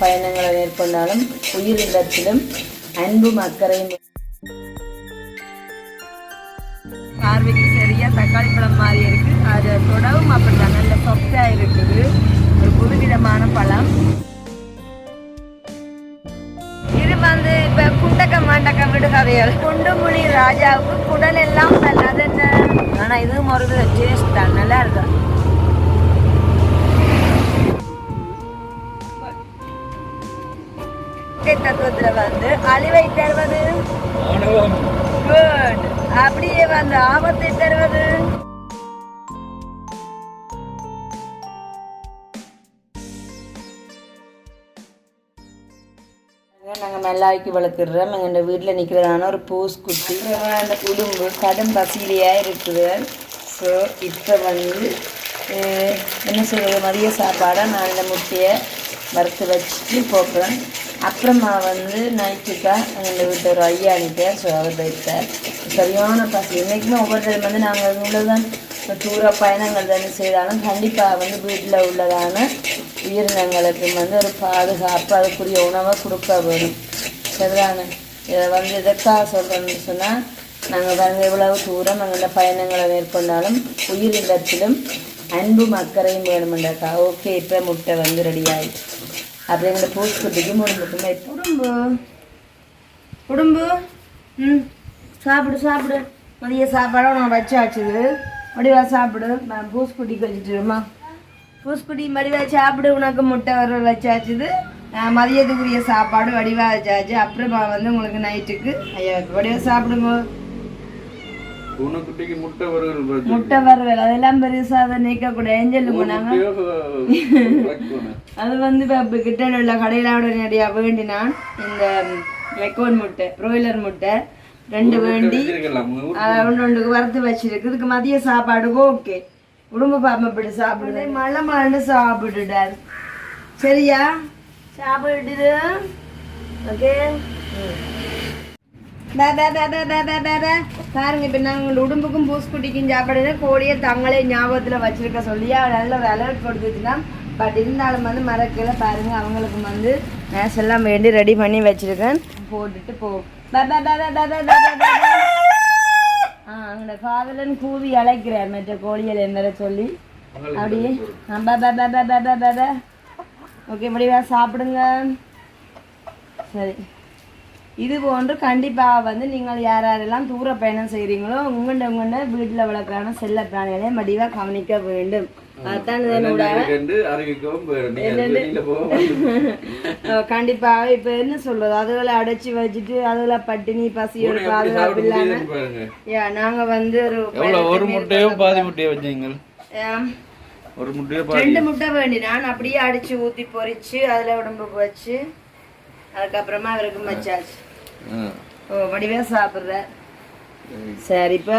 பயணங்களை மேற்கொண்டாலும் உயிர் அன்பும் அக்கறையும் பார்வைக்கு சரியா தக்காளி பழம் மாதிரி இருக்கு. அது தொடவும் அப்படிதான் நல்ல சொப்டா இருக்குது. ஒரு புதுவிதமான பழம். இது வந்து இப்ப குண்டக்க மாண்டக்க விடுகதைகள் குண்டுமுனி ராஜாவுக்கு குடல் எல்லாம் நல்லது என்ன ஆனா இதுவும் ஒரு டேஸ்ட் தான். நல்லா இருக்கும் இயற்கை தத்துவத்துல வந்து அழிவை தருவது? குட் அப்படியே வந்து ஆபத்தை தருவது? நாங்கள் மெல்லாய்க்கு வளர்த்துடுறோம். எங்கள் வீட்டில் நிற்கிறதான ஒரு பூஸ் குட்டி அந்த உடும்பு கடும் பசியிலையாக இருக்குது. ஸோ இப்போ வந்து என்ன சொல்கிறது மதிய சாப்பாடை நான் இந்த முட்டையை வறுத்து வச்சுட்டு போக்குறேன் அப்புறமா வந்து நைட்டுக்கா எங்கள் வீட்டில் ஒரு ஐயா அனுப்பியார் ஸோ அவர் போயிருக்கார். சரியான பசங்க என்றைக்குமே ஒவ்வொரு டைம் வந்து நாங்கள் உள்ளதான் தூர பயணங்கள் தானே செய்தாலும் கண்டிப்பாக வந்து வீட்டில் உள்ளதான உயிரினங்களுக்கு வந்து ஒரு பாதுகாப்பு அதுக்குரிய உணவை கொடுக்க வேணும். சரிதானே? இதை வந்து எதற்காக சொல்கிறோம்னு சொன்னால் நாங்கள் வந்து எவ்வளவு தூரம் அங்கே பயணங்களை மேற்கொண்டாலும் உயிர் இல்லத்திலும் அன்பும் அக்கறையும் வேணுமெண்டாக்கா ஓகே இப்போ முட்டை வந்து ரெடி ஆயிடுச்சு அப்படியே எங்களை பூஸ்குட்டிக்கு முடும்புக்குமே உடம்பு. உடம்பு. ம். சாப்பிடு சாப்பிடு. மதிய சாப்பாடும் நான் வச்சாச்சுது மடிவா சாப்பிடு. நான் பூஸ்குட்டி வச்சுட்டுமா பூஸ்குட்டி மடிவா சாப்பிடு. உனக்கு முட்டை வர வச்சாச்சுது நான் மதியத்துக்குரிய சாப்பாடு வடிவா வச்சாச்சு. அப்புறமா வந்து உங்களுக்கு நைட்டுக்கு ஐயா வடிவா சாப்பிடுங்க. பூனைக்குட்டிக்கு முட்டை வறுவல் அதெல்லாம் பெருசாக அதை நீக்கக்கூட ஏஞ்சல் போனாங்க. அது வந்து இப்போ கிட்ட உள்ள கடையில் உடனடியா வேண்டினான். இந்த மெக்கோன் முட்டை ப்ரோயிலர் முட்டை ரெண்டு வேண்டி. ஒன்று ஒன்றுக்கு வறுத்து வச்சிருக்கு. இதுக்கு மதிய சாப்பாடு ஓகே. உடம்பு பாம்பு இப்படி சாப்பிடுது. மழை மழை சாப்பிட்டுட்டார் சரியா? சாப்பிட்டுது. ஓகே. பாருங்க இப்போ நாங்கள் உடம்புக்கும் பூஸ்குட்டிக்கும் சாப்பிடுறது கோழியை தங்களே ஞாபகத்தில் வச்சிருக்க சொல்லி நல்ல அலர்ட் கொடுத்துச்சுன்னா பட் இருந்தாலும் வந்து மறக்கல பாருங்க அவங்களுக்கு வந்து மேட்ச் எல்லாம் வேண்டி ரெடி பண்ணி வச்சிருக்கேன் போட்டுட்டு போ பா, பா, பா, பா, பா, பா, பா, பா, பா. ஆ அங்கே காதலன் கூவி அழைக்கிறார் மற்ற கோழிகள் என்ன சொல்லி அப்படியே பா, பா, பா, பா, பா, பா, பா, பா. ஓகே முடிவா சாப்பிடுங்க சரி இது போன்று கண்டிப்பாக வந்து நீங்கள் யார் யாரெல்லாம் தூர பயணம் செய்கிறீங்களோ உங்கள்ட உங்கள்ட வீட்டில் வளர்க்குறான செல்ல பிராணிகளை மடிவாக கவனிக்க வேண்டும். கண்டிப்பாக இப்போ என்ன சொல்றது? அதுகளை அடைச்சி வச்சுட்டு அதுகளை பட்டினி எப்படி பாதுகாப்பு இல்லாம நாங்க வந்து ஒரு முட்டையோ பாதி முட்டையோ வச்சீங்க ஒரு முட்டையோ ரெண்டு முட்டை வேண்டி நான் அப்படியே அடிச்சு ஊத்தி பொரிச்சு அதுல உடம்புக்கு வச்சு அதுக்கப்புறமா அவருக்கு. ஓ வடிவே சாப்பிட்ற? சரி இப்போ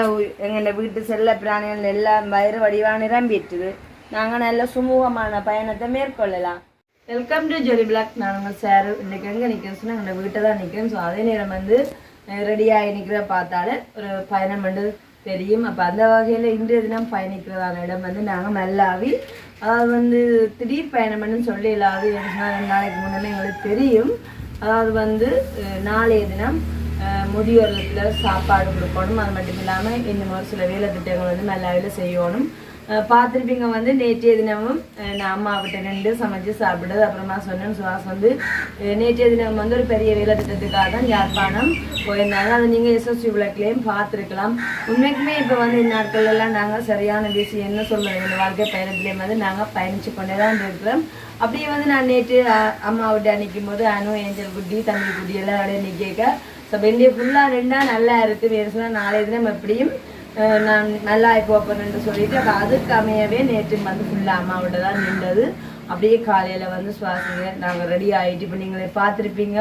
எங்கள் வீட்டு செல்ல பிராணிகள் எல்லாம் வயிறு வடிவா நிரம்பிட்டுது. நாங்கள் நல்ல சுமூகமான பயணத்தை மேற்கொள்ளலாம். வெல்கம் டு ஜொலி பிளாக் நான் உங்கள் சார். இன்னைக்கு எங்கே நிற்கிறேன் சொன்னால் எங்கள் வீட்டை தான் நிற்கிறேன் ஸோ அதே நேரம் வந்து ரெடியாகி நிற்கிற பார்த்தாலே ஒரு பயணம் வந்து தெரியும். அப்போ அந்த வகையில் இன்றைய தினம் பயணிக்கிறதான இடம் வந்து நாங்கள் மல்லாவி. அதாவது வந்து திடீர் பயணம்னு சொல்லி இல்லாது நாளைக்கு முன்னே எங்களுக்கு தெரியும். அதாவது வந்து நாளைய தினம் முதியோர்களுக்கு சாப்பாடு கொடுக்கணும். அது மட்டும் இல்லாமல் இன்னும் ஒரு சில வேலை திட்டங்கள் வந்து நல்லாவில் செய்யணும். பார்த்துருப்பீங்க வந்து நேற்றைய தினமும் நான் அம்மா கிட்ட நின்று சமைச்சு சாப்பிடுறது அப்புறமா சொன்னேன் சுவாஸ் வந்து நேற்றைய தினம் வந்து ஒரு பெரிய வேலை திட்டத்துக்காக தான் யாழ்ப்பாணம் போயிருந்தாங்க. அதை நீங்கள் எஸ்எஸ்சி விளக்கிலையும் பார்த்துருக்கலாம். உண்மைக்குமே இப்போ வந்து இந்நாட்கள் எல்லாம் நாங்கள் சரியான விஷயம் என்ன சொல்கிறது இந்த வாழ்க்கை பயணத்துலேயும் வந்து நாங்கள் பயணித்து கொண்டே தான் இருக்கிறோம். அப்படியே வந்து நான் நேற்று அ- அம்மா நிற்கும் போது அனு ஏஞ்சல் குட்டி தம்பி குட்டி எல்லாம் அப்படியே நிற்க ஸோ வெண்டிய ஃபுல்லாக ரெண்டாக நல்லா இருக்குது வேறு சொன்னால் நாளைய தினம் எப்படியும் நான் நல்லா போப்பேன்னு சொல்லிட்டு அப்போ அதுக்கு அமையவே நேற்று வந்து ஃபுல்லாக அம்மாவோட தான் நின்றது. அப்படியே காலையில் வந்து சுவாசிங்க. நாங்கள் ரெடி ஆகிட்டு இப்போ நீங்களே பார்த்துருப்பீங்க.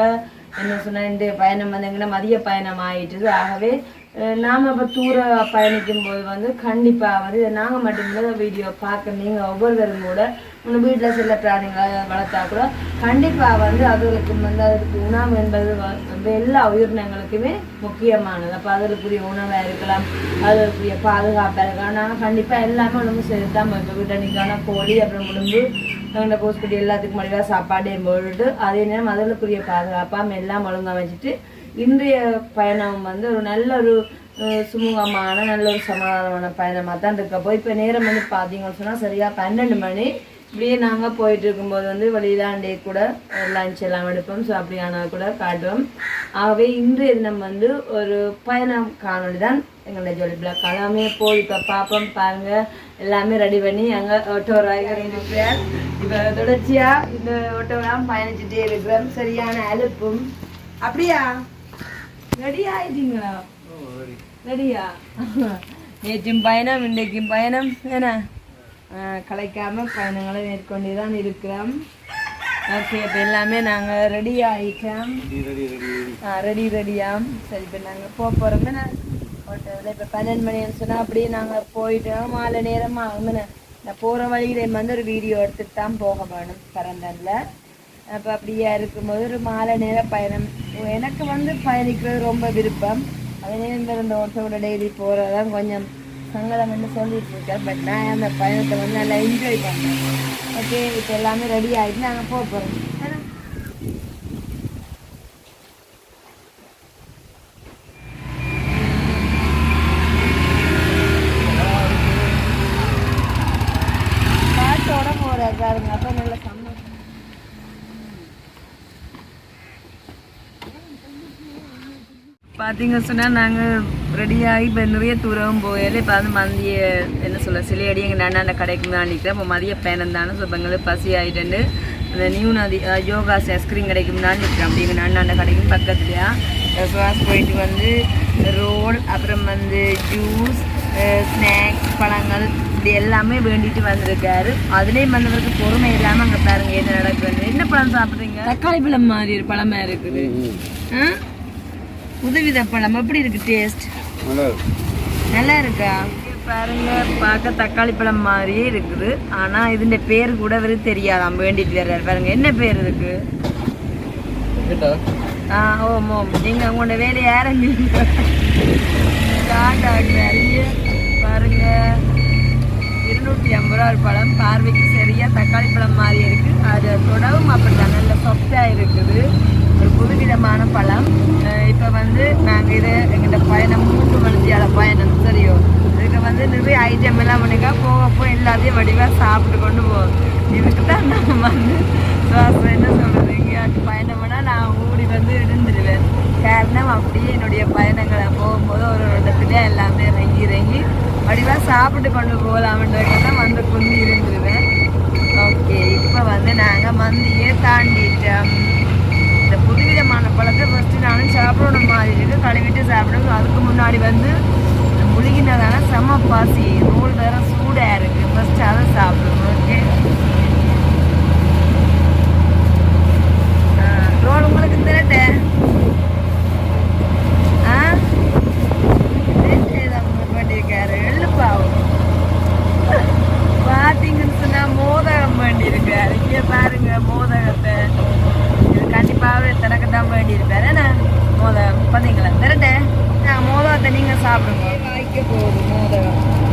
என்ன சொன்னால் இந்த பயணம் வந்தீங்கன்னா மதிய பயணம் ஆயிட்டுது ஆகவே நாம் இப்போ தூர பயணிக்கும் போது வந்து கண்டிப்பாக வந்து நாங்கள் மட்டும்தான் வீடியோ பார்க்க நீங்கள் ஒவ்வொருவரும் கூட உங்கள் வீட்டில் சில பிராணிகளை வளர்த்தா கூட கண்டிப்பாக வந்து அதுகளுக்கு வந்து அதுக்கு உணவு என்பது வந்து எல்லா உயிரினங்களுக்குமே முக்கியமானது. அப்போ அதற்குரிய உணவாக இருக்கலாம் அதுக்குரிய பாதுகாப்பாக இருக்கலாம். நாங்கள் கண்டிப்பாக எல்லாமே உடம்பு சேர்த்து தான் இப்போ வீட்டில் கோழி அப்புறம் உடம்பு அந்த போஸ்குட்டி எல்லாத்துக்கும் மலிவாக சாப்பாடையும் போட்டுட்டு அதே நேரம் அதற்குரிய பாதுகாப்பாக எல்லாம் ஒழுங்கா வச்சுட்டு இன்றைய பயணம் வந்து ஒரு நல்ல ஒரு சுமூகமான நல்ல ஒரு சமாதானமான பயணமாக தான் இருக்கப்போ இப்போ நேரம் வந்து பார்த்தீங்கன்னு சொன்னால் சரியாக பன்னெண்டு மணி. இப்படியே நாங்கள் போயிட்டு இருக்கும்போது வந்து வெளியிலாண்டே கூட லஞ்ச் எல்லாம் எடுப்போம். ஸோ அப்படியான கூட காட்டுவோம். ஆகவே இன்றைய தினம் வந்து ஒரு பயணம் காணொளி தான் எங்களுடைய ஜோலி பிளாக் எல்லாமே போய் இப்போ பார்ப்போம் பாருங்க. எல்லாமே ரெடி பண்ணி அங்கே ஆட்டோ ராய்கர் இருக்கிறார். இப்போ தொடர்ச்சியாக இந்த ஆட்டோலாம் பயணிச்சுட்டே இருக்கிறோம். சரியான அலுப்பும். அப்படியா? ரெடி ஆயிட்டீங்களா ரெடியா நேற்றும் பயணம் இன்றைக்கும் பயணம் என்ன கலைக்காம பயணங்களை மேற்கொண்டு தான் இருக்கிறோம் ஓகே இப்போ எல்லாமே நாங்கள் ரெடி ஆகிட்டோம் ரெடி ரெடியாம் சரி இப்போ நாங்கள் போக போகிறோம் என்ன ஹோட்டலில் இப்போ பன்னெண்டு மணின்னு சொன்னால் அப்படியே நாங்கள் போயிட்டோம் மாலை நேரம் ஆகும்னு நான் போகிற வழியில வந்து ஒரு வீடியோ எடுத்துட்டு தான் போக வேணும் பரந்தனில் அப்போ அப்படியே இருக்கும்போது ஒரு மாலை நேர பயணம். எனக்கு வந்து பயணிக்கிறது ரொம்ப விருப்பம். அதே நேரம் இந்த ஒருத்தரோட டெய்லி போகிறதான் கொஞ்சம் சங்கடம் என்று சொல்லிட்டு இருக்கேன். பட் நான் அந்த பயணத்தை வந்து நல்லா என்ஜாய் பண்ணேன் ஓகே இப்போ எல்லாமே ரெடி ஆகிட்டு நாங்கள் போக போகிறோம் பாட்டோட போகிறார் பாருங்க அப்போ நல்ல சந்தோஷம் பார்த்தீங்க சொன்னால் நாங்கள் ரெடியாகி இப்போ நிறைய தூரம் போயாலே இப்போ வந்து மதிய என்ன சொல்ல சிலையடி எங்கள் அண்ணாண்ட கடைக்கு தான். நிற்கிறேன் இப்போ மதிய பயணம் தானே ஸோ இப்போ எங்களுக்கு பசி ஆகிட்டு அந்த நியூ நதி யோகா ஐஸ்கிரீம் கடைக்கு முன்னாடி நிற்கிறேன் அப்படி எங்கள் அண்ணாண்ட கடைக்கும் பக்கத்துலையா. கிளாஸ் போயிட்டு வந்து ரோல் அப்புறம் வந்து ஜூஸ் ஸ்நாக்ஸ் பழங்கள் இப்படி எல்லாமே வேண்டிட்டு வந்திருக்காரு. அதுலேயும் வந்தவருக்கு பொறுமை இல்லாமல் அங்கே பாருங்க என்ன நடக்குது என்ன பழம் சாப்பிட்றீங்க? தக்காளி பழம் மாதிரி ஒரு பழமா இருக்குது. ஆ? புதுவித பழம் எப்படி இருக்கு டேஸ்ட் நல்லா இருக்கா பாருங்க பார்க்க தக்காளி பழம் மாதிரியே இருக்குது. ஆனா இதுന്റെ பேர் கூட அவரு தெரியாதாம். வேண்டிட்டு வர்றாரு. பாருங்க என்ன பேர் இருக்கு ஆ ஓம் ஓம். நீங்க உங்களோட வேலையை ஆரம்பிங்க பாருங்க இருநூற்றி ஐம்பது ரூபா ஒரு பழம். பார்வைக்கு சரியா தக்காளி பழம் மாதிரி இருக்கு. அது தொடவும் அப்படிதான் நல்ல சொப்டா இருக்குது. ஒரு புதுவிதமான பழம் அஹ் இப்ப வந்து நாங்க இது எங்கிட்ட பயணம் மூன்று மணித்தியால பயணம் சரியோ இதுக்கு வந்து நிறைய ஐட்டம் எல்லாம் பண்ணிக்கா போகப்போ எல்லாத்தையும் வடிவாக சாப்பிட்டு கொண்டு போவோம் இதுக்கு தான் நான் வந்து சுவாசம் என்ன சொல்கிறது எங்கேயாச்சும் பயணம் பண்ணால் நான் ஓடி வந்து இருந்துருவேன் காரணம் அப்படியே என்னுடைய பயணங்களை போகும்போது ஒரு ஒரு இடத்துல எல்லாமே இறங்கி இறங்கி வடிவாக சாப்பிட்டு கொண்டு போகலாம்ன்றதுக்கெல்லாம் வந்து கொண்டு இருந்துருவேன். ஓகே இப்போ வந்து நாங்கள் மந்தியே தாண்டிட்டோம். இந்த புதுவிதமான பழத்தை ஃபஸ்ட்டு நானும் சாப்பிடணும் மாதிரி இருக்கு கழுவிட்டு சாப்பிடணும். அதுக்கு முன்னாடி வந்து முழுகினதான செம பாசி. ரோல் வேற சூடாக இருக்கு. ஃபஸ்ட்டு அதை சாப்பிடணும் ஓகே ரோல் உங்களுக்கு திரட்டேன் ஆ? பண்ணியிருக்காரு எள்ளுப்பாவும் பார்த்தீங்கன்னு சொன்னா மோதகம் வேண்டியிருக்காரு இங்கே பாருங்க மோதகத்தை. கண்டிப்பாகவே திறக்க தான் வேண்டியிருக்காரு என்ன? மோதகம் பார்த்தீங்களா திரட்ட நான் மோதகத்தை நீங்கள் சாப்பிடுங்க. வாய்க்க போகுது மோதகம்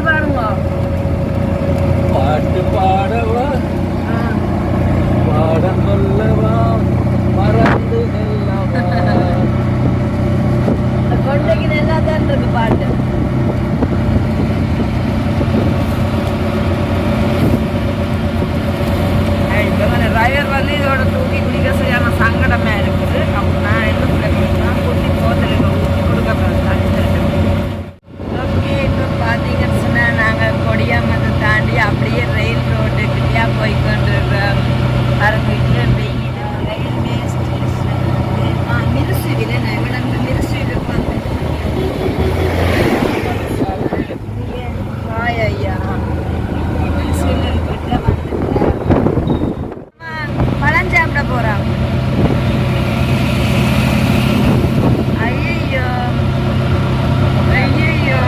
பாட்டு பாருங்க பாட்டு பாடவா பாடம் சொல்லவா மறந்து கொண்டைக்கு நல்லா தான் இருக்கு பாட்டு டிரைவர் வந்து இதோட தூக்கி குடிக்க சரியான சங்கடமா இருக்குது அப்போ நான் என்ன சொல்லிருக்கேன்னா குட்டி போத்தலுக்கு ஊற்றி கொடுக்க ஓகே இப்போ பார்த்தீங்கன்னு சொன்னால் நாங்கள் கொடியாமத்தை தாண்டி அப்படியே ரயில் ரோடு கிட்டியா போய்கொண்டிருக்கிறோம் பாருங்க இல்லை வெயில் ரயில்வே ஸ்டேஷன் ஆ மிருசுவில் நான் இவ்வளோ மிருசுவில் வந்து ஹாய் ஐயா. மிருசுவில் கிட்ட வந்துட்டேன் பழம் சாப்பிட போகிறோம் ஐயோ ஐயோ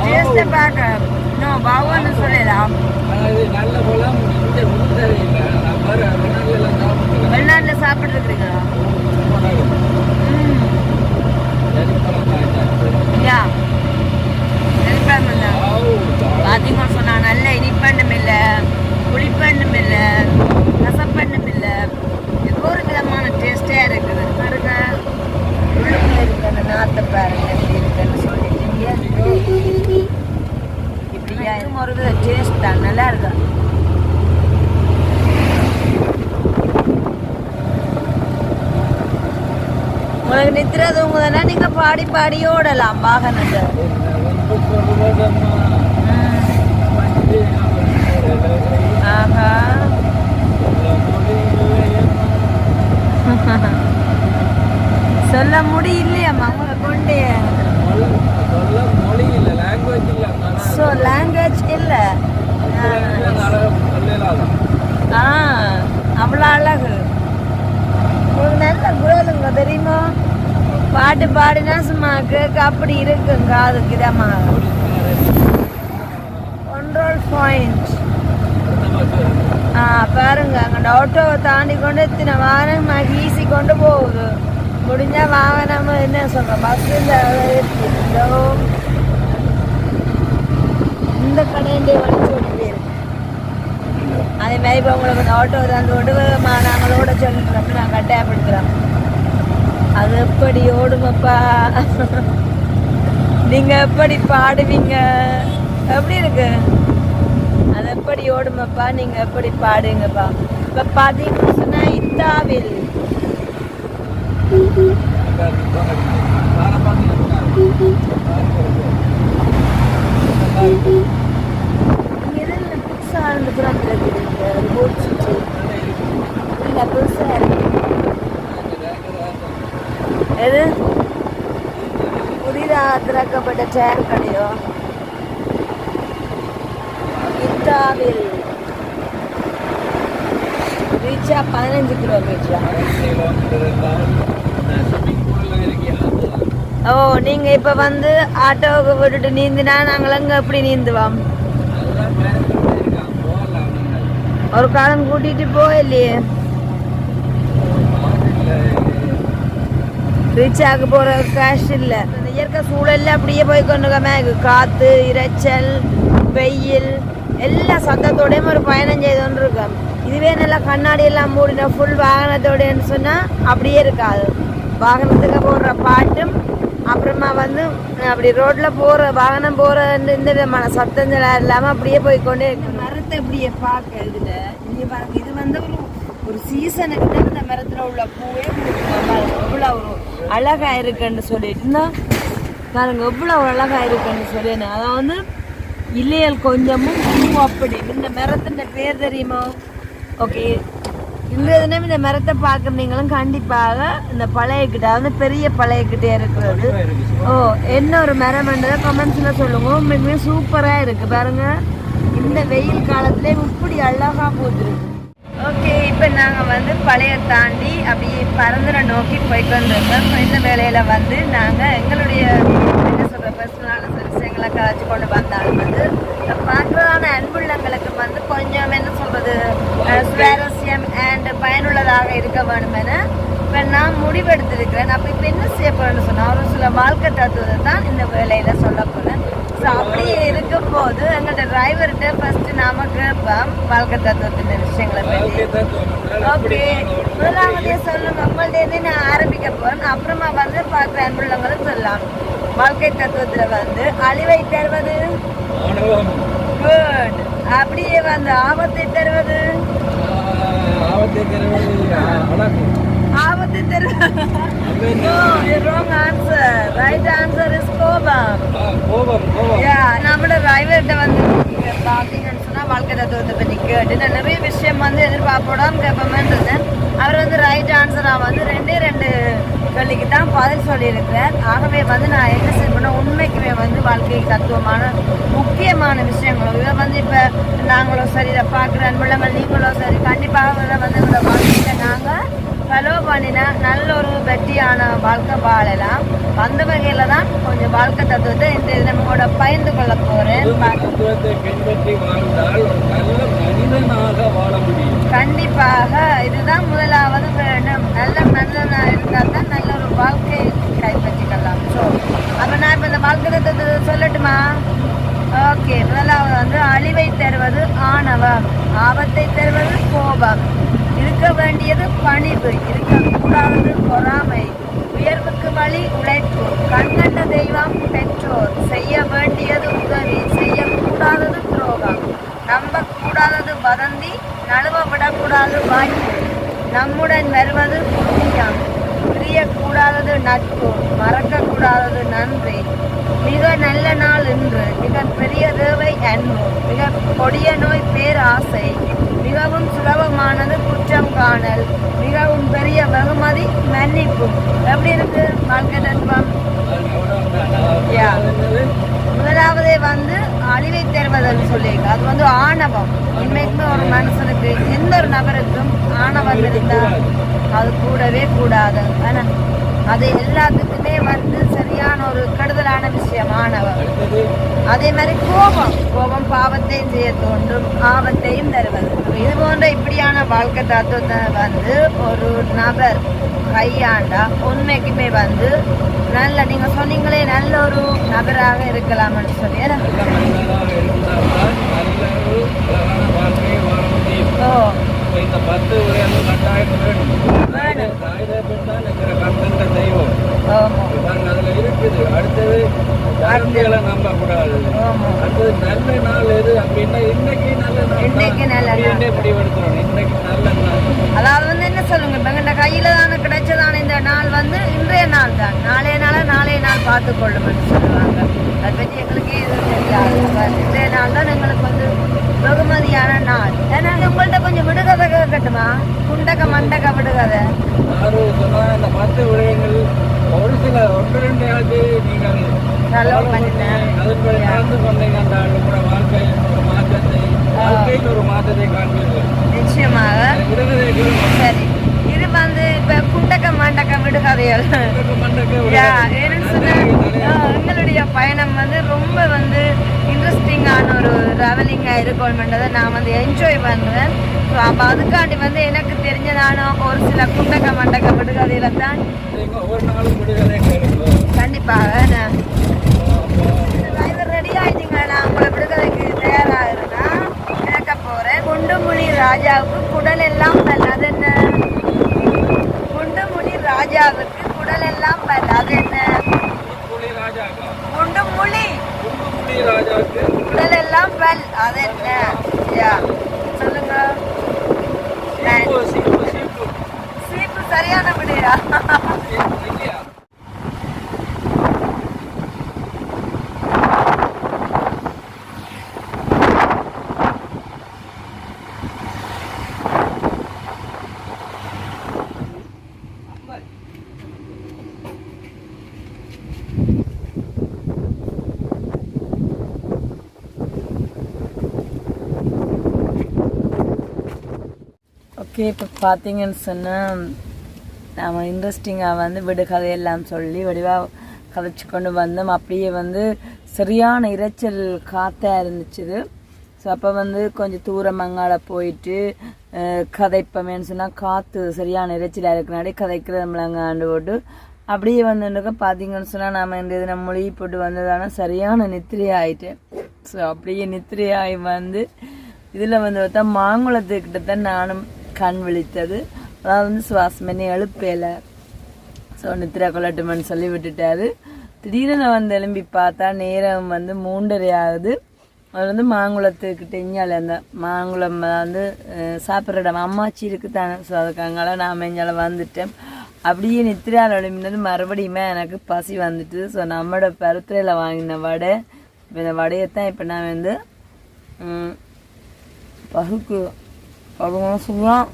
டேஸ்ட்டை பார்க்க இன்னும் பாவான்னு சொல்லலாம் அது நல்ல பழம் இந்த முந்தரை இல்லை நான் பாரு வெளிநாட்டுல சாப்பிட்டு வெளிநாட்டில் சாப்பிட்ருக்குறீங்களா ம் யா வெல்கம் இல்லை பார்த்தீங்கன்னு சொன்னா நல்ல இனிப்பண்ணும் இல்லை புளிப்பண்ணும் இல்லை கசப்பண்ணும் இல்லை ஏதோ ஒரு விதமான டேஸ்டே இருக்குது பாருங்க உள்ளுக்குள்ள இருக்க அந்த நாத்தை பாருங்க எப்படி இருக்குன்னு சொல்லிட்டு இப்படியா இருக்கும் ஒரு வித டேஸ்ட் தான் நல்லா இருக்கு உங்களுக்கு நித்திர தூங்குதுன்னா நீங்க பாடி பாடி ஓடலாம். வாகனத்தை ஆஹா. சொல்ல முடியலையம்மா உங்களை கொண்டே. ஸோ லாங்குவேஜ் இல்லை. ஆ. அவ்வளோ அழகு. உங்களுக்கு நல்ல குரலுங்க தெரியுமா? பாட்டு பாடினா சும்மா கேட்க அப்படி இருக்குங்க அதுக்கு இதமா கண்ட்ரோல் பாயிண்ட் ஆ பாருங்க அங்கே ஆட்டோவை தாண்டி கொண்டு இத்தனை வாகனம் வீசி கொண்டு போகுது. முடிஞ்சா வாகனம் என்ன சொல்ற பஸ் இந்த இந்த கடையிலே வலிச்சு அதே மாதிரி இப்போ உங்களுக்கு இந்த ஆட்டோ தந்து கொண்டு மா- நாங்களோட சொல்லிட்டு நான் கட்டாயப்படுத்துகிறோம் அது எப்படி ஓடுமப்பா நீங்கள் எப்படி பாடுவீங்க எப்படி இருக்கு அது எப்படி ஓடுமப்பா நீங்கள் எப்படி பாடுங்கப்பா இப்போ பாத்தீங்கன்னு சொன்னா இத்தாவில் you. ரெண்டு புறம் கிடக்குது இந்த இல்லை புதுசாக இருக்குது எது? புதிதாக திறக்கப்பட்ட சேர் கடையோ? இத்தாவில் ரீச்சா பதினஞ்சு கிலோமீட்டர் ஓ நீங்கள் இப்போ வந்து ஆட்டோவுக்கு போட்டுட்டு நீந்தினா நாங்கள் அங்கே எப்படி நீந்துவோம்? ஒரு காலம் கூட்டிட்டு போயில்லையே ரீச்சாக்கு போற கேஷ் இல்ல இந்த இயற்கை சூழல்ல அப்படியே போய் கொண்டுக்கமே காத்து இரைச்சல் வெயில் எல்லா சத்தத்தோடயும் ஒரு பயணம் செய்து கொண்டு இருக்கோம் இதுவே நல்லா கண்ணாடி எல்லாம் மூடின ஃபுல் வாகனத்தோடன்னு சொன்னா அப்படியே இருக்காது வாகனத்துக்கு போடுற பாட்டும் அப்புறமா வந்து அப்படி ரோட்ல போற வாகனம் போற இந்த விதமான சத்தம் இல்லாம அப்படியே போய் கொண்டே இருக்கணும் மரத்தை இப்படியே பார்க்க இதுல இங்க பாருங்க இது வந்து ஒரு ஒரு சீசனுக்கு தான் இந்த மரத்துல உள்ள பூவே எவ்வளவு ஒரு அழகா இருக்குன்னு சொல்லிட்டு இருந்தா, பாருங்க எவ்வளவு அழகா இருக்குன்னு சொல்லி. அதான் வந்து இல்லையல் கொஞ்சமும் பூ அப்படி. இந்த மரத்தின் பேர் தெரியுமா? ஓகே இந்த தினம் இந்த மரத்தை பார்க்குறீங்களும் கண்டிப்பாக இந்த பழையக்கிட்ட அதாவது பெரிய பழையக்கிட்டே இருக்கிறது. ஓ என்ன ஒரு மரம்ன்றதை கமெண்ட்ஸ்ல சொல்லுங்க. உண்மைக்குமே சூப்பரா இருக்கு பாருங்க. இந்த வெயில் காலத்துல இப்படி அழகா போட்டுருக்கு ஓகே இப்போ நாங்கள் வந்து பழைய தாண்டி அப்படியே பரந்தரை நோக்கி போய்ட்டு வந்திருக்கோம் இந்த வேலையில வந்து நாங்கள் எங்களுடைய என்ன சொல்ற பர்சனலான விஷயங்களை கலாச்சு கொண்டு வந்தாலும் வந்து பார்க்குறதான அன்புள்ளங்களுக்கு வந்து கொஞ்சம் என்ன சொல்றது அஹ், சுவாரஸ்யம் அண்ட் பயனுள்ளதாக இருக்க என இப்போ நான் முடிவெடுத்திருக்கிறேன். அப்போ இப்போ என்ன செய்ய போறேன்னு சொன்னால் ஒரு சில வாழ்க்கை தத்துவத்தை தான் இந்த வேலையில சொல்ல போறேன். ஸோ அப்படியே இருக்கும்போது எங்கள்கிட்ட டிரைவர்கிட்ட ஃபர்ஸ்ட் நாம கேட்போம் வாழ்க்கை தத்துவத்தின் விஷயங்களை பற்றி ஓகே. முதலாவதே சொல்லுங்க உங்கள்ட்ட இருந்து நான் ஆரம்பிக்க போறேன் அப்புறமா வந்து பார்க்குற அன்புள்ளவங்களும் சொல்லலாம். வாழ்க்கை தத்துவத்துல வந்து அழிவை தருவது. குட் அப்படியே வந்து ஆபத்தை தருவது. ஆபத்தை தருவது. Wrong answer right answer is கோபம். கோபம். நம்மளோட டிரைவர்கிட்ட வந்து நீங்க பார்த்தீங்கன்னு சொன்னா வாழ்க்கை தத்துவத்தை பற்றி கேட்டு நான் நிறைய விஷயம் வந்து எதிர்பார்ப்போடாம கேட்போமேன்னு இருந்தேன். அவர் வந்து ரைட் ஆன்சரா வந்து ரெண்டே ரெண்டு கேள்விக்கு தான் பதில் சொல்லியிருக்கிறார் ஆகவே வந்து நான் என்ன செய்யணும் உண்மைக்குமே வந்து வாழ்க்கை தத்துவமான முக்கியமான விஷயங்கள் இதை வந்து இப்போ நாங்களும் சரி இதை பார்க்குற அன்புள்ளங்கள் நீங்களும் சரி கண்டிப்பாக வந்து இந்த வாழ்க்கையில நாங்கள் ஃபாலோ பண்ணினா நல்ல ஒரு வெற்றியான வாழ்க்கை வாழலாம். அந்த வகையில தான் கொஞ்சம் வாழ்க்கை தத்துவத்தை இந்த இது நம்மளோட பகிர்ந்து கொள்ள மனிதனாக முடியும். கண்டிப்பாக இதுதான் முதலாவது வேணும் நல்ல மனிதனா இருந்தால் தான் நல்ல ஒரு வாழ்க்கை கைப்பற்றிக்கலாம். ஸோ அப்போ நான் இப்போ இந்த வாழ்க்கை தத்துவத்தை சொல்லட்டுமா? ஓகே முதலாவது வந்து அழிவை தருவது ஆணவம் ஆபத்தை தருவது கோபம். இருக்க வேண்டியது பணிவு. இருக்கக்கூடாதது பொறாமை. உயர்வுக்கு வழி உழைப்பு கண்கண்ட தெய்வம் பெற்றோர். செய்ய வேண்டியது உதவி. செய்யக்கூடாதது துரோகம். நம்பக்கூடாதது வதந்தி. நழுவ விடக்கூடாது வாய்ப்பு நம்முடன் வருவது புண்ணியம். பிரியக்கூடாதது நட்பு. மறக்கக்கூடாதது நன்றி. மிக நல்ல நாள் இன்று. ஆசை அன்பு மிக கொடிய நோய் பேராசை மிகவும் சுலபமானது குற்றம் காணல் மிகவும் பெரிய வெகுமதி மன்னிப்பு எப்படி இருக்கு வாழ்க்கை முதலாவதே வந்து அழிவை தருவதுன்னு சொல்லியிருக்கு. அது வந்து ஆணவம். உண்மைக்குமே ஒரு மனுஷனுக்கு எந்த ஒரு நபருக்கும் ஆணவம் இருந்தால் அது கூடவே கூடாது. ஆனா அது எல்லாத்துக்குமே வந்து சரியான ஒரு கெடுதலான விஷயமானவர். அதே மாதிரி கோபம். கோபம் பாவத்தையும் செய்ய தோன்றும் ஆபத்தையும் தருவது. இது போன்ற இப்படியான வாழ்க்கை தத்துவத்தை வந்து ஒரு நபர் கையாண்டா உண்மைக்குமே வந்து நல்ல நீங்க சொன்னீங்களே நல்ல ஒரு நபராக இருக்கலாம்னு சொல்லி. ஓ. இந்த பத்து கட்டாயம் வேணும் வேணும். காகித பெண்ணால் இருக்கிற கண்கண்ட தெய்வம் ஆமா பாருங்க அதுல இருக்குது அடுத்தது ஜாதிகளை நம்ப கூடாது அடுத்தது நல்ல நாள் எது? அப்படின்னா இன்னைக்கு நல்ல நாள் இன்னைக்கு நல்ல நாள். முடிவெடுக்கிறோம் இன்னைக்கு நல்ல நாள். அதாவது வந்து என்ன சொல்லுங்க? இப்ப எங்கள்கிட்ட கையில தானே கிடைச்சதான இந்த நாள் வந்து? இன்றைய நாள் தான். நாளைய நாள நாளைய நாள் பார்த்து கொள்ளும்னு சொல்லுவாங்க. அதை பற்றி எங்களுக்கு எதுவும் தெரியாது. இன்றைய நாள் தான் எங்களுக்கு வந்து வெகுமதியான நாள். ஏன்னா உங்கள்கிட்ட கொஞ்சம் விடுகதை கேட்கட்டுமா? குண்டக மண்டக விடுகதை. யாரும் சொன்னா இந்த பத்து விடயங்கள் ஒரு சில ஒன்று ரெண்டு நீங்கள் ஃபாலோ பண்ணினேன் நிச்சயமாக. சரி. இது வந்து இப்ப குண்டக்க மாண்டக்க விடுகதைகள் எங்களுடைய பயணம் வந்து ரொம்ப வந்து இன்ட்ரெஸ்டிங்கான ஒரு ட்ராவலிங்காக இருக்கணும்ன்றதை நான் வந்து என்ஜாய் பண்ணுறேன் ஸோ அப்போ அதுக்காண்டி வந்து எனக்கு தெரிஞ்சதான ஒரு சில குண்டக்க மண்டக்க விடுகதையில தான் கண்டிப்பாக டிரைவர் ரெடி ஆயிட்டீங்களா நான் உங்களை விடுதலைக்கு தயாராக இருந்தா கேட்க போறேன் குண்டுமுனி ராஜாவுக்கு குடல் எல்லாம் பல் அது என்ன? குண்டுமுனி ராஜாவுக்கு குடல் எல்லாம் பல் அது என்ன ராஜாவுக்கு குடல் எல்லாம் பல் அது என்ன? சொல்லுங்க. சீப்பு சரியான விடையா சீப்பு இல்லையா ஓகே இப்போ பார்த்தீங்கன்னு சொன்னால் நாம் இன்ட்ரெஸ்டிங்காக வந்து விடுகதையெல்லாம் சொல்லி வடிவாக கதைச்சு கொண்டு வந்தோம். அப்படியே வந்து சரியான இரைச்சல் காற்றாக இருந்துச்சுது. ஸோ அப்போ வந்து கொஞ்சம் தூரம் அங்கால போயிட்டு கதைப்பமேன்னு சொன்னால் காற்று சரியான இறைச்சலாக இருக்கிறனாடி கதைக்கிறது நம்மளங்க ஆண்டு போட்டு அப்படியே வந்துருக்க பார்த்தீங்கன்னு சொன்னால் நாம் இந்த இதில் மொழி போட்டு வந்ததான சரியான நித்திரை ஆகிட்டேன் ஸோ அப்படியே நித்திரை ஆகி வந்து இதில் வந்து பார்த்தா மாங்குளத்துக்கிட்ட தான் நானும் கண் விழித்தது அதாவது வந்து சுவாசம் பண்ணி எழுப்பேல ஸோ நித்திரா கொள்ளட்டுமென்னு சொல்லி விட்டுட்டாரு திடீர்னு வந்து எழும்பி பார்த்தா நேரம் வந்து மூன்றரை ஆகுது அது வந்து மாங்குளத்துக்கிட்ட இஞ்சால அந்த மாங்குளம் வந்து சாப்பிட்ற இடம் அம்மாச்சி இருக்குதானே ஸோ அதுக்கு நான் இஞ்சால வந்துட்டேன் அப்படியே நித்திரால் எழும்பினது மறுபடியுமே எனக்கு பசி வந்துட்டு ஸோ நம்மளோட பருத்திரையில் வாங்கின வடை இப்போ இந்த வடையை தான் இப்போ நான் வந்து ம், பகுக்கு பகுமா சொல்லலாம்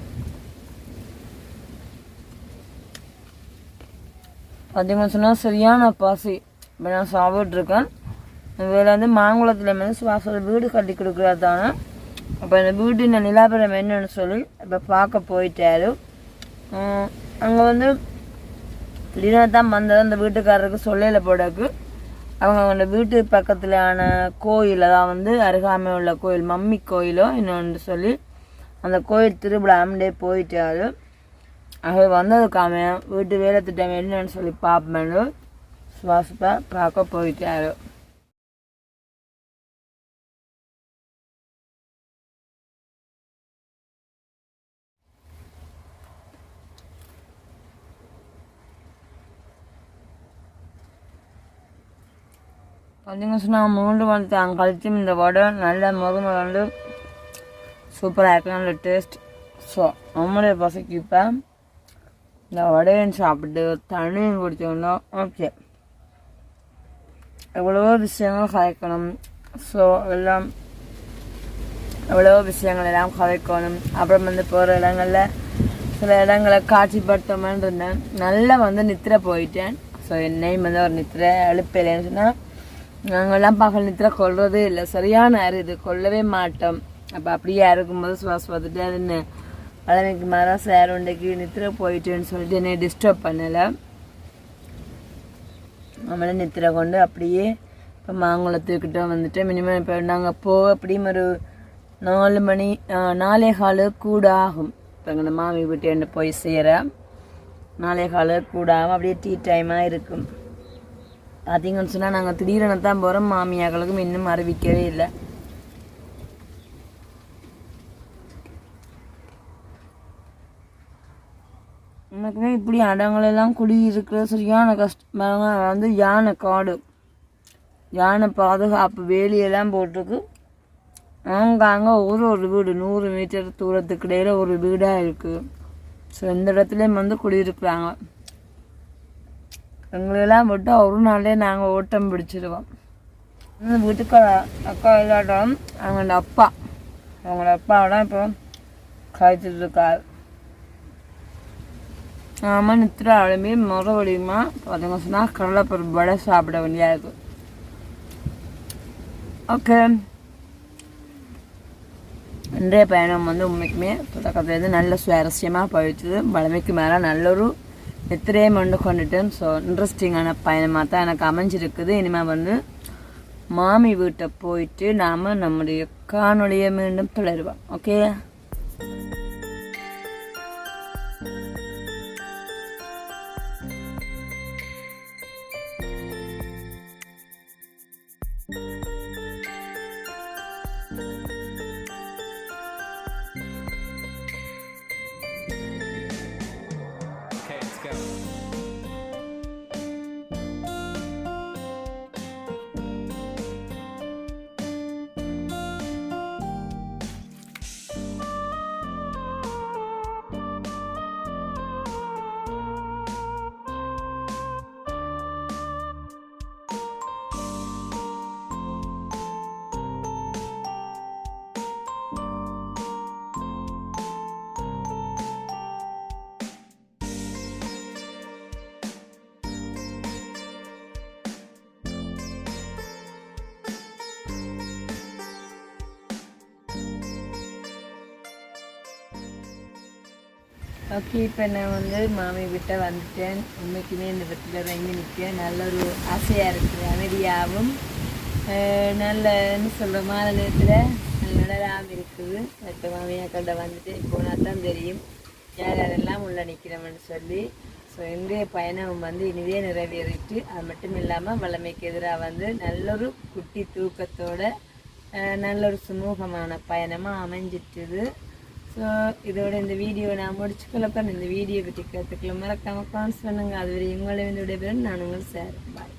பார்த்தீங்கன்னு சொன்னால் சரியான பாசி. இப்போ நான் சாப்பிட்ருக்கேன் இதில் வந்து மாங்குளத்தில் வந்து சுவாசத்தில் வீடு கட்டி கொடுக்குறதானே அப்போ இந்த வீட்டு இந்த நிலாபரம் என்னன்னு சொல்லி இப்போ பார்க்க போயிட்டாரு. அங்கே வந்து திடீர்னு தான் வந்தது. அந்த வீட்டுக்காரருக்கு சொல்லல போடக்கு. அவங்க அந்த வீட்டு பக்கத்திலான கோயில் தான் வந்து அருகாமை உள்ள கோயில் மம்மி கோயிலோ இன்னொன்று சொல்லி அந்த கோயில் திருவிழாமண்டே போயிட்டாரு. அது வந்ததுக்காம வீட்டு வேலை திட்டம் என்னன்னு சொல்லி பார்ப்பேன்னு சுவாசப்பா பார்க்க போயிட்டாரு. பார்த்தீங்க சொன்னால் மூன்று மணி தான் கழிச்சும் இந்த வடை நல்ல முகம வந்து சூப்பராக இருக்கு. நல்ல டேஸ்ட் ஸோ நம்மளுடைய பசக்கு இப்போ இந்த வடையும் சாப்பிட்டு தண்ணியும் குடிச்சோம்னா ஓகே எவ்வளவோ விஷயங்கள் கலைக்கணும். ஸோ எல்லாம் எவ்வளவோ விஷயங்கள் எல்லாம் கலைக்கணும். அப்புறம் வந்து போகிற இடங்களில் சில இடங்களை காட்சிப்படுத்தமான்னு இருந்தேன் நல்லா வந்து நித்திர போயிட்டேன். ஸோ என்னையும் வந்து ஒரு நித்திர எழுப்பலைன்னு சொன்னால் நாங்கள்லாம் பகல் நித்திர கொள்றதே இல்லை. சரியான அரு இது. கொள்ளவே மாட்டோம். அப்போ அப்படியே இருக்கும்போது சுவாசம் பார்த்துட்டு அது என்ன? பழமைக்கு மாறாக சார் உண்டைக்கு நித்திர போயிட்டேன்னு சொல்லிட்டு என்னை டிஸ்டர்ப் பண்ணலை. அவனை நித்திர கொண்டு அப்படியே இப்போ மாங்குளத்துக்கிட்ட வந்துட்டு மினிமம் இப்போ நாங்கள் போக அப்படியும் ஒரு நாலு மணி நாலே காலு கூட ஆகும் இப்போ எங்கள் மாமி வீட்டு போய் சேர. நாலே காலு கூட ஆகும் அப்படியே டீ டைமாக இருக்கும். பார்த்தீங்கன்னு சொன்னால் நாங்கள் திடீரென தான் போகிறோம் மாமியாக்களுக்கும் இன்னும் அறிவிக்கவே இல்லை. எனக்குமே இப்படி இடங்களெல்லாம் குடி இருக்கிற சரியான கஷ்டமாக வந்து யானை காடு. யானை பாதுகாப்பு வேலியெல்லாம் போட்டிருக்கு. அங்கங்க ஒரு ஒரு வீடு நூறு மீட்டர் தூரத்துக்கு இடையில் ஒரு வீடாக இருக்குது ஸோ இந்த இடத்துலையும் வந்து குடியிருக்கிறாங்க. எங்களெல்லாம் விட்டு ஒரு நாளே நாங்கள் ஓட்டம் பிடிச்சிருவோம். இந்த வீட்டுக்கார அக்கா இல்லாட்டம் அவங்களோட அப்பா. அவங்களோட அப்பாவெல்லாம் இப்போ காய்ச்சிட்டு இருக்காரு. ஆமாம் நித்திர அழுமி மறுபடியுமா பார்த்தீங்க சொன்னால் கடலைப்பருப்பு வடை சாப்பிட வேண்டியா இருக்கு. ஓகே இன்றைய பயணம் வந்து உண்மைக்குமே தொடக்கத்துலேருந்து நல்ல சுவாரஸ்யமாக போயிடுச்சு. வளமைக்கு மேலே நல்ல ஒரு எத்திரையும் கொண்டு கொண்டுட்டேன் ஸோ இன்ட்ரெஸ்டிங்கான பயணமாக தான் எனக்கு அமைஞ்சிருக்குது. இனிமேல் வந்து மாமி வீட்டை போயிட்டு நாம் நம்முடைய காணொலியை மீண்டும் தொடருவோம். ஓகே ஓகே இப்போ நான் வந்து மாமி விட்ட வந்துட்டேன். உண்மைக்குமே இந்த வீட்டில் இறங்கி நிற்கேன் நல்ல ஒரு ஆசையாக இருக்குது அமைதியாகவும் நல்லன்னு நல்ல என்ன சொல்கிற மாத நேரத்தில் நல்லதாகவும் இருக்குது. இப்போ மாமியா கண்ட வந்துட்டு போனால் தான் தெரியும் யார் யாரெல்லாம் உள்ள நிற்கிறோம்னு சொல்லி. ஸோ இன்றைய பயணம் வந்து இனிதே நிறைவேறிட்டு அது மட்டும் இல்லாமல் வளமைக்கு எதிராக வந்து நல்லொரு குட்டி தூக்கத்தோட நல்ல ஒரு சுமூகமான பயணமாக அமைஞ்சிட்டுது. ஸோ இதோட இந்த வீடியோ நான் முடிச்சுக்கொள்ளப்ப இந்த வீடியோ பற்றி கற்றுக்கல மறக்காமல் கான்ஸ் பண்ணுங்க. அதுவரை உங்களை வந்து விடைபெறும் நான் உங்கள் சார். பாய்